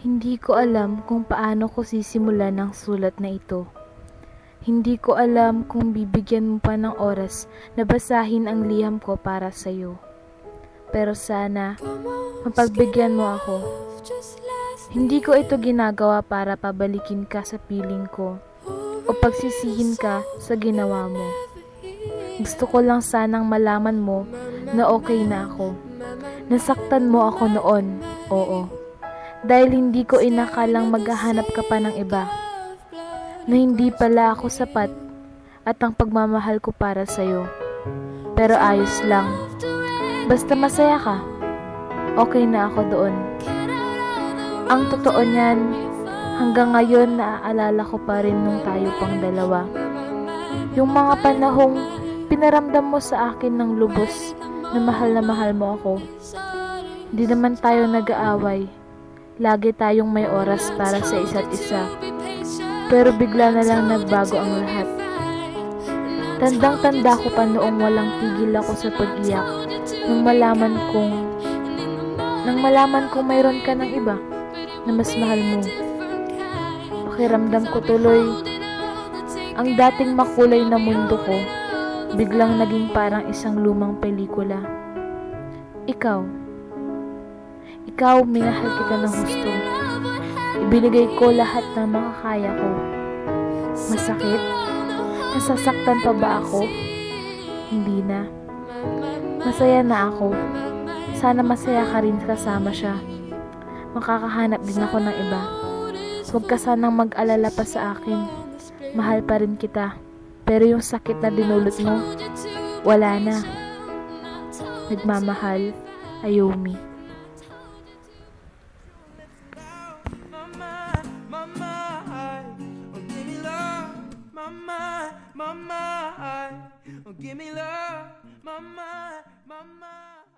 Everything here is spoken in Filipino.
Hindi ko alam kung paano ko sisimulan ang sulat na ito. Hindi ko alam kung bibigyan mo pa ng oras na basahin ang liham ko para sa'yo. Pero sana, mapagbigyan mo ako. Hindi ko ito ginagawa para pabalikin ka sa piling ko o pagsisihin ka sa ginawa mo. Gusto ko lang sanang malaman mo na okay na ako. Nasaktan mo ako noon, oo. Dahil hindi ko inakalang maghahanap ka pa ng iba. Na hindi pala ako sapat at ang pagmamahal ko para sa'yo. Pero ayos lang. Basta masaya ka, okay na ako doon. Ang totoo niyan, hanggang ngayon naaalala ko pa rin nung tayo pang dalawa. Yung mga panahong pinaramdam mo sa akin ng lubos na mahal na mahal mo ako. Di naman tayo nag-aaway. Lagi tayong may oras para sa isa't isa. Pero bigla na lang nagbago ang lahat. Tandang-tanda ko pa noong walang tigil ako sa pag-iyak nang malaman kong nang malaman kong mayroon ka ng iba na mas mahal mo. Pakiramdam ko tuloy ang dating makulay na mundo ko biglang naging parang isang lumang pelikula. Ikaw, ikaw minahal kita ng husto. Ibinigay ko lahat ng makakaya ko. Masakit? Nasasaktan pa ba ako? Hindi na. Masaya na ako. Sana masaya ka rin kasama siya. Makakahanap din ako ng iba. Huwag ka sanang mag-alala pa sa akin. Mahal pa rin kita. Pero yung sakit na dinulot mo, wala na. Nagmamahal, Ayumi. my mind. Oh, give me love, my mind, my mind.